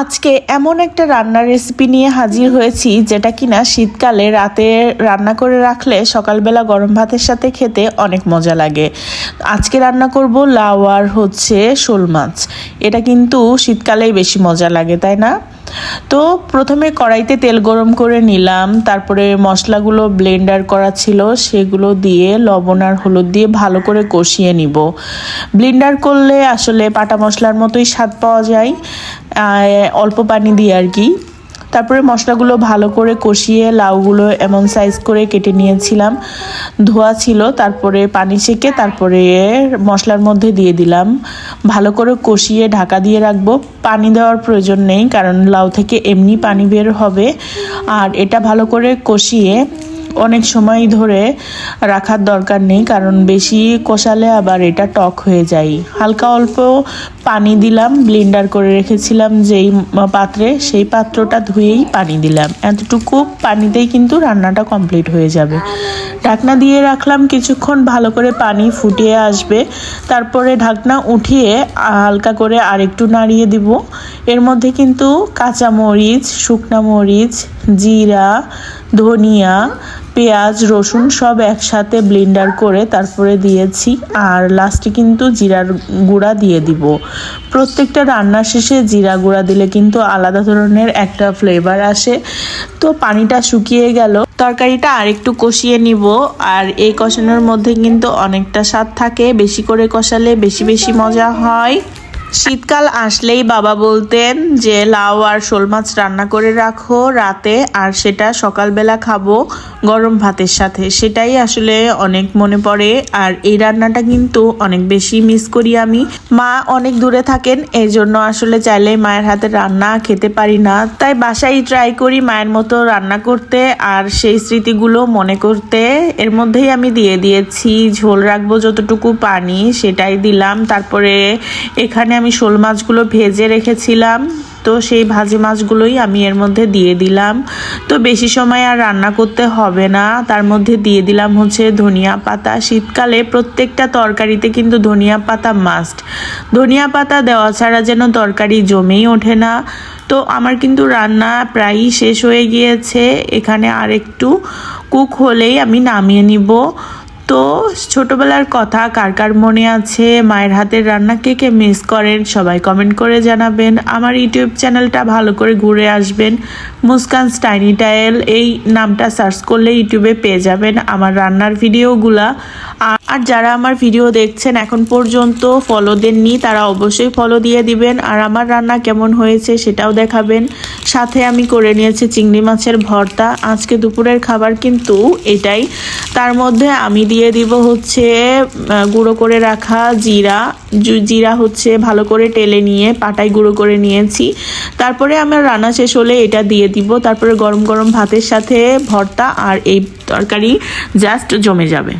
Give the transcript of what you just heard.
আজকে এমন একটা রান্নার রেসিপি নিয়ে হাজির হয়েছি, যেটা কিনা শীতকালে রাতে রান্না করে রাখলে সকালবেলা গরম ভাতের সাথে খেতে অনেক মজা লাগে। আজকে রান্না করব লাউ আর হচ্ছে শোল মাছ। এটা কিন্তু শীতকালেই বেশি মজা লাগে, তাই না? তো প্রথমে কড়াইতে তেল গরম করে নিলাম, তারপরে মশলাগুলো ব্লেন্ডার করা ছিল, সেগুলো দিয়ে লবণ আর হলুদ দিয়ে ভালো করে কষিয়ে নিব। ব্লেন্ডার করলে আসলে পাটা মশলার মতোই স্বাদ পাওয়া যায়। অল্প পানি দিয়ে আর কি। তারপরে মশলাগুলো ভালো করে কষিয়ে লাউগুলো এমন সাইজ করে কেটে নিয়েছিলাম। ধোয়া ছিল, তারপরে পানি সেকে তারপরে মশলার মধ্যে দিয়ে দিলাম। ভালো করে কষিয়ে ঢাকা দিয়ে রাখব। পানি দেওয়ার প্রয়োজন নেই, কারণ লাউ থেকে এমনি পানি বের হবে। আর এটা ভালো করে কষিয়ে অনেক সময় ধরে রাখার দরকার নেই, কারণ বেশি কষালে আবার এটা টক হয়ে যায়। হালকা অল্প পানি দিলাম ব্লেন্ডার করে রেখেছিলাম যেই পাত্রে, সেই পাত্রটা ধুয়েই পানি দিলাম। এতটুকু পানিতেই কিন্তু রান্নাটা কমপ্লিট হয়ে যাবে। ঢাকনা দিয়ে রাখলাম কিছুক্ষণ, ভালো করে পানি ফুটিয়ে আসবে। তারপরে ঢাকনা উঠিয়ে হালকা করে আরেকটু নাড়িয়ে দিব। এর মধ্যে কিন্তু কাঁচা মরিচ শুকনা মরিচ, জিরা ধনিয়া, পেঁয়াজ, রসুন সব একসাথে ব্লেন্ডার করে তারপরে দিয়েছি। আর লাস্টে কিন্তু জিরার গুঁড়া দিয়ে দিব। প্রত্যেকটা রান্নার শেষে জিরা গুঁড়া দিলে কিন্তু আলাদা ধরনের একটা ফ্লেভার আসে। তো পানিটা শুকিয়ে গেল। তরকারিটা আরেকটু কষিয়ে নিব। আর এই কষানোর মধ্যে কিন্তু অনেকটা স্বাদ থাকে। বেশি করে কষালে বেশি বেশি মজা হয়। শীতকাল আসলেই বাবা বলতেন যে, লাউ আর শোল মাছ রান্না করে রাখো রাতে, আর সেটা সকালবেলা খাব গরম ভাতের সাথে। সেটাই আসলে অনেক মনে পড়ে, আর এই রান্নাটা কিন্তু অনেক বেশি মিস করি আমি। মা অনেক দূরে থাকেন এই জন্য আসলে চাইলে মায়ের হাতে রান্না খেতে পারি না। তাই বাসায় ট্রাই করি মায়ের মতো রান্না করতে, আর সেই স্মৃতিগুলো মনে করতে। এর মধ্যেই আমি দিয়ে দিয়েছি, ঝোল রাখব যতটুকু পানি সেটাই দিলাম। তারপরে এখানে আমি শোল মাছগুলো ভেজে রেখেছিলাম। তো সেই ভাজি মাছগুলোই আমি এর মধ্যে দিয়ে দিলাম। তো বেশি সময় আর রান্না করতে হবে না। তার মধ্যে দিয়ে দিলাম হচ্ছে ধনিয়া পাতা। শীতকালে প্রত্যেকটা তরকারিতে কিন্তু ধনিয়া পাতা মাস্ট ধনিয়া পাতা দেওয়া ছাড়া যেন তরকারি জমেই ওঠে না। তো আমার কিন্তু রান্না প্রায়ই শেষ হয়ে গিয়েছে। এখানে আর একটু কুক হলেই আমি নামিয়ে নিব। তো ছোটবেলার কথা, কার কার মনে আছে, মায়ের হাতের রান্না কে কে মিস করেন, সবাই কমেন্ট করে জানাবেন। আমার ইউটিউব চ্যানেলটা ভালো করে ঘুরে আসবেন। মুস্কান স্টাইনি টাইল, এই নামটা সার্চ করলে ইউটিউবে পেয়ে যাবেন আমার রান্নার ভিডিওগুলা। আর- যারা আমার ভিডিও দেখছেন এখন পর্যন্ত ফলো দেননি, তারা অবশ্যই ফলো দিয়ে দিবেন। আর আমার রান্না কেমন হয়েছে সেটাও দেখাবেন। সাথে আমি করে নিয়েছি চিংড়ি মাছের ভর্তা। আজকে দুপুরের খাবার কিন্তু এটাই। তার মধ্যে আমি দিয়ে দিব হচ্ছে গুঁড়ো করে রাখা জিরা। জিরা হচ্ছে ভালো করে টেলে নিয়ে, পাটায় গুঁড়ো করে নিয়েছি। তারপরে আমার রান্না শেষ হলে এটা দিয়ে দিব। তারপরে গরম গরম ভাতের সাথে ভর্তা আর এই তরকারি জাস্ট জমে যাবে।